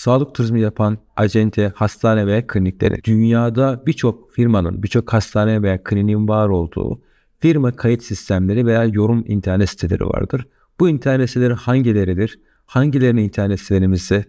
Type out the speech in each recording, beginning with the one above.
sağlık turizmi yapan acente, hastane veya klinikleri, dünyada birçok firmanın, birçok hastane veya kliniğin var olduğu firma kayıt sistemleri veya yorum internet siteleri vardır. Bu internet siteleri hangileridir? Hangilerine internet sitelerimizi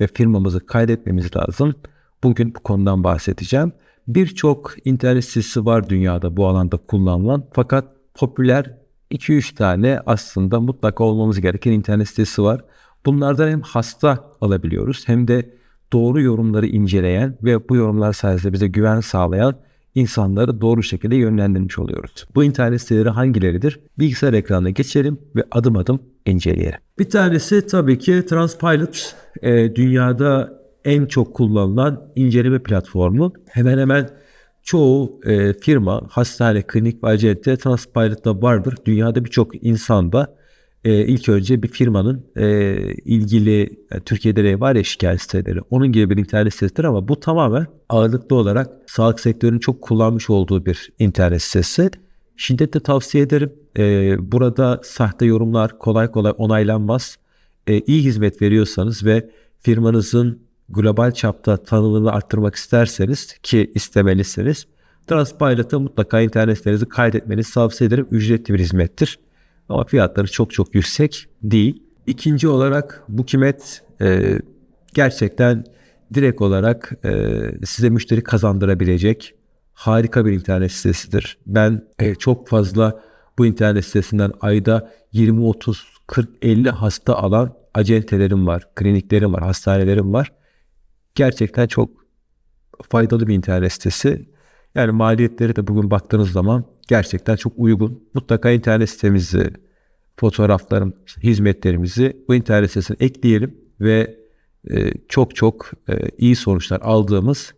ve firmamızı kaydetmemiz lazım? Bugün bu konudan bahsedeceğim. Birçok internet sitesi var dünyada bu alanda kullanılan fakat popüler 2-3 tane aslında mutlaka olmamız gereken internet sitesi var. Bunlardan hem hasta alabiliyoruz hem de doğru yorumları inceleyen ve bu yorumlar sayesinde bize güven sağlayan insanları doğru şekilde yönlendirmiş oluyoruz. Bu internet siteleri hangileridir? Bilgisayar ekranına geçelim ve adım adım inceleyelim. Bir tanesi tabii ki Transpilot. E, dünyada en çok kullanılan inceleme platformu. Hemen hemen çoğu e, firma, hastane, klinik ve acente Transpilot'ta vardır. Dünyada birçok insan da e, ilk önce bir firmanın e, ilgili yani Türkiye'de de var ya şikayet siteleri. Onun gibi bir internet sitesidir ama bu tamamen ağırlıklı olarak sağlık sektörünün çok kullanmış olduğu bir internet sitesi. Şiddetle tavsiye ederim. E, burada sahte yorumlar kolay kolay onaylanmaz. E, iyi hizmet veriyorsanız ve firmanızın global çapta tanınırlığı arttırmak isterseniz ki istemelisiniz. Transpilot'a mutlaka internet sitenizi kaydetmenizi tavsiye ederim. Ücretli bir hizmettir. Ama fiyatları çok çok yüksek değil. İkinci olarak bu kimet e, gerçekten direkt olarak e, size müşteri kazandırabilecek harika bir internet sitesidir. Ben e, çok fazla bu internet sitesinden ayda 20, 30, 40, 50 hasta alan acentelerim var, kliniklerim var, hastanelerim var. Gerçekten çok faydalı bir internet sitesi. Yani maliyetleri de bugün baktığınız zaman gerçekten çok uygun. Mutlaka internet sitemizi, fotoğraflarım, hizmetlerimizi bu internet sitesine ekleyelim ve e, çok çok e, iyi sonuçlar aldığımız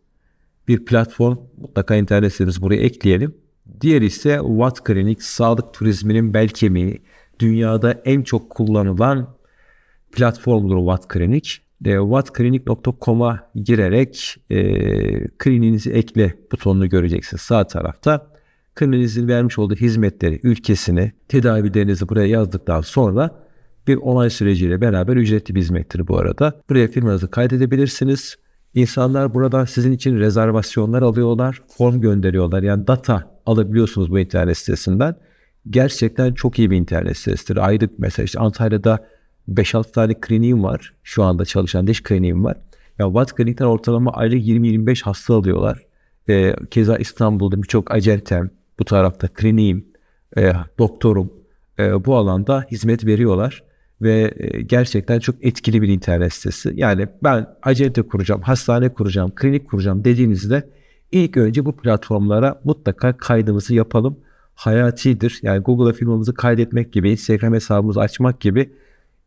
bir platform. Mutlaka internet sitemizi buraya ekleyelim. Diğer ise Watt Clinic, sağlık turizminin bel kemiği. Dünyada en çok kullanılan platformdur Watt Clinic. E, wattclinic.com'a girerek e, kliniğinizi ekle butonunu göreceksiniz sağ tarafta kliniğinizin vermiş olduğu hizmetleri, ülkesini, tedavilerinizi buraya yazdıktan sonra bir onay süreciyle beraber ücretli bir hizmettir bu arada. Buraya firmanızı kaydedebilirsiniz. İnsanlar buradan sizin için rezervasyonlar alıyorlar, form gönderiyorlar. Yani data alabiliyorsunuz bu internet sitesinden. Gerçekten çok iyi bir internet sitesidir. Aylık mesela işte Antalya'da 5-6 tane kliniğim var. Şu anda çalışan diş kliniğim var. Ya Watt Klinik'ten ortalama aylık 20-25 hasta alıyorlar. Ee, keza İstanbul'da birçok acentem, bu tarafta kliniğim, e, doktorum e, bu alanda hizmet veriyorlar ve e, gerçekten çok etkili bir internet sitesi. Yani ben acente kuracağım, hastane kuracağım, klinik kuracağım dediğinizde ilk önce bu platformlara mutlaka kaydımızı yapalım. Hayatidir. Yani Google'a firmamızı kaydetmek gibi, Instagram hesabımızı açmak gibi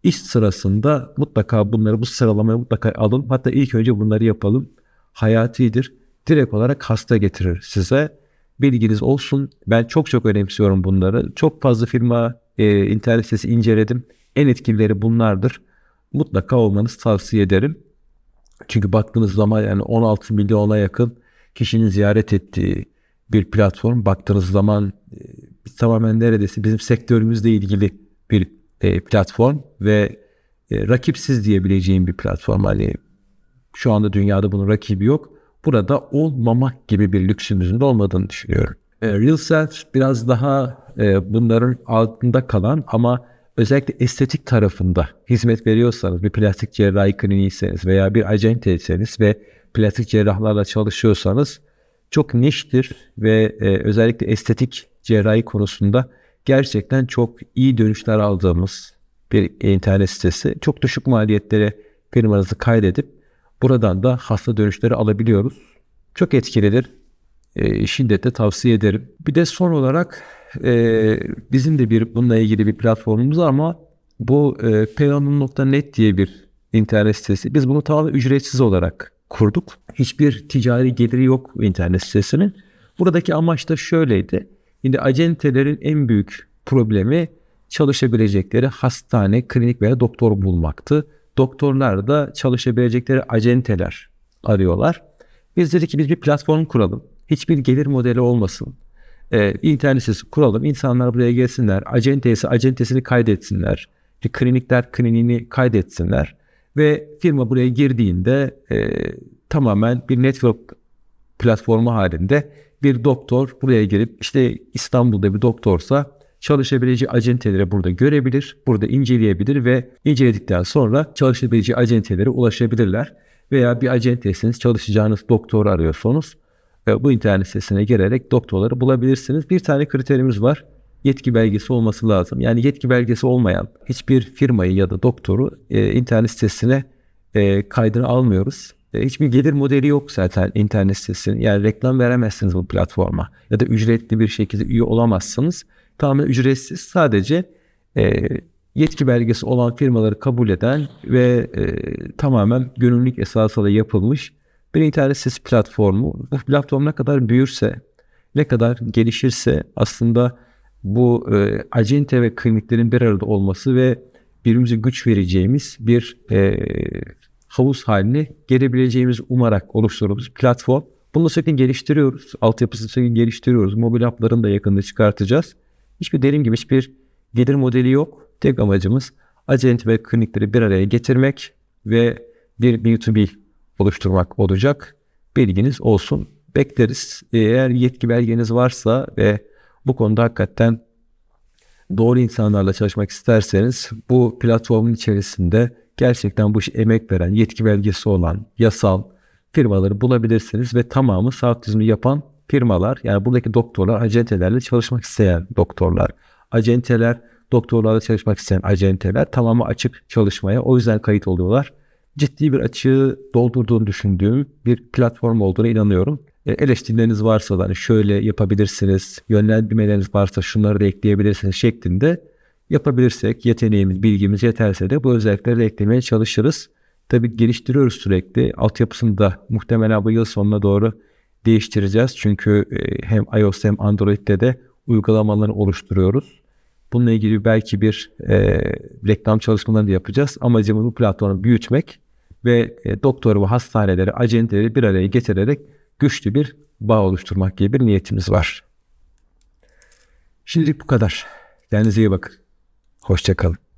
iş sırasında mutlaka bunları bu sıralamaya mutlaka alın. Hatta ilk önce bunları yapalım. Hayatidir. Direkt olarak hasta getirir size bilginiz olsun. Ben çok çok önemsiyorum bunları. Çok fazla firma e, internet sitesi inceledim. En etkilileri bunlardır. Mutlaka olmanızı tavsiye ederim. Çünkü baktığınız zaman yani 16 milyona yakın kişinin ziyaret ettiği bir platform. Baktığınız zaman e, tamamen neredeyse bizim sektörümüzle ilgili bir e, platform ve e, rakipsiz diyebileceğim bir platform. Hani şu anda dünyada bunun rakibi yok burada olmamak gibi bir lüksümüzün de olmadığını düşünüyorum. E, Real Self biraz daha e, bunların altında kalan ama özellikle estetik tarafında hizmet veriyorsanız bir plastik cerrahi kliniğiyseniz veya bir acenteyseniz ve plastik cerrahlarla çalışıyorsanız çok niştir ve e, özellikle estetik cerrahi konusunda gerçekten çok iyi dönüşler aldığımız bir internet sitesi. Çok düşük maliyetlere firmanızı kaydedip Buradan da hasta dönüşleri alabiliyoruz. Çok etkilidir. E, şiddetle tavsiye ederim. Bir de son olarak e, bizim de bir bununla ilgili bir platformumuz var ama bu e, peyanum.net diye bir internet sitesi. Biz bunu tamamen ücretsiz olarak kurduk. Hiçbir ticari geliri yok internet sitesinin. Buradaki amaç da şöyleydi. Şimdi acentelerin en büyük problemi çalışabilecekleri hastane, klinik veya doktor bulmaktı doktorlar da çalışabilecekleri acenteler arıyorlar. Biz dedik ki biz bir platform kuralım. Hiçbir gelir modeli olmasın. Ee, internet sitesi kuralım. İnsanlar buraya gelsinler. Acentesi acentesini kaydetsinler. Bir klinikler kliniğini kaydetsinler. Ve firma buraya girdiğinde e, tamamen bir network platformu halinde bir doktor buraya gelip işte İstanbul'da bir doktorsa çalışabileceği acenteleri burada görebilir, burada inceleyebilir ve inceledikten sonra çalışabileceği acentelere ulaşabilirler. Veya bir acentesiniz, çalışacağınız doktoru arıyorsunuz. E, bu internet sitesine girerek doktorları bulabilirsiniz. Bir tane kriterimiz var. Yetki belgesi olması lazım. Yani yetki belgesi olmayan hiçbir firmayı ya da doktoru e, internet sitesine e, kaydını almıyoruz. E, hiçbir gelir modeli yok zaten internet sitesinin. Yani reklam veremezsiniz bu platforma. Ya da ücretli bir şekilde üye olamazsınız. Tamamen ücretsiz. Sadece e, yetki belgesi olan firmaları kabul eden ve e, tamamen gönüllülük esasıyla yapılmış bir internet sitesi platformu. Bu platform ne kadar büyürse, ne kadar gelişirse aslında bu e, acente ve kliniklerin bir arada olması ve birbirimize güç vereceğimiz bir e, havuz haline gelebileceğimiz umarak oluşturduğumuz platform. Bunu sürekli geliştiriyoruz. Altyapısını sürekli geliştiriyoruz. Mobil app'larını da yakında çıkartacağız. Hiçbir dediğim gibi hiçbir gelir modeli yok. Tek amacımız acente ve klinikleri bir araya getirmek ve bir B2B oluşturmak olacak. Bilginiz olsun. Bekleriz. Eğer yetki belgeniz varsa ve bu konuda hakikaten doğru insanlarla çalışmak isterseniz bu platformun içerisinde gerçekten bu işe emek veren, yetki belgesi olan, yasal firmaları bulabilirsiniz ve tamamı sağlık turizmi yapan firmalar. Yani buradaki doktorlar acentelerle çalışmak isteyen doktorlar. Acenteler doktorlarla çalışmak isteyen acenteler tamamı açık çalışmaya o yüzden kayıt oluyorlar. Ciddi bir açığı doldurduğunu düşündüğüm bir platform olduğuna inanıyorum. E, eleştirileriniz varsa da hani şöyle yapabilirsiniz, yönlendirmeleriniz varsa şunları da ekleyebilirsiniz şeklinde yapabilirsek, yeteneğimiz, bilgimiz yeterse de bu özellikleri de eklemeye çalışırız. Tabii geliştiriyoruz sürekli. Altyapısını da muhtemelen bu yıl sonuna doğru değiştireceğiz. Çünkü e, hem iOS hem Android'de de uygulamaları oluşturuyoruz. Bununla ilgili belki bir e, reklam çalışmaları da yapacağız. Amacımız bu platformu büyütmek ve e, doktor ve hastaneleri, acenteleri bir araya getirerek güçlü bir bağ oluşturmak gibi bir niyetimiz var. Şimdilik bu kadar. Kendinize iyi bakın. Hoşçakalın.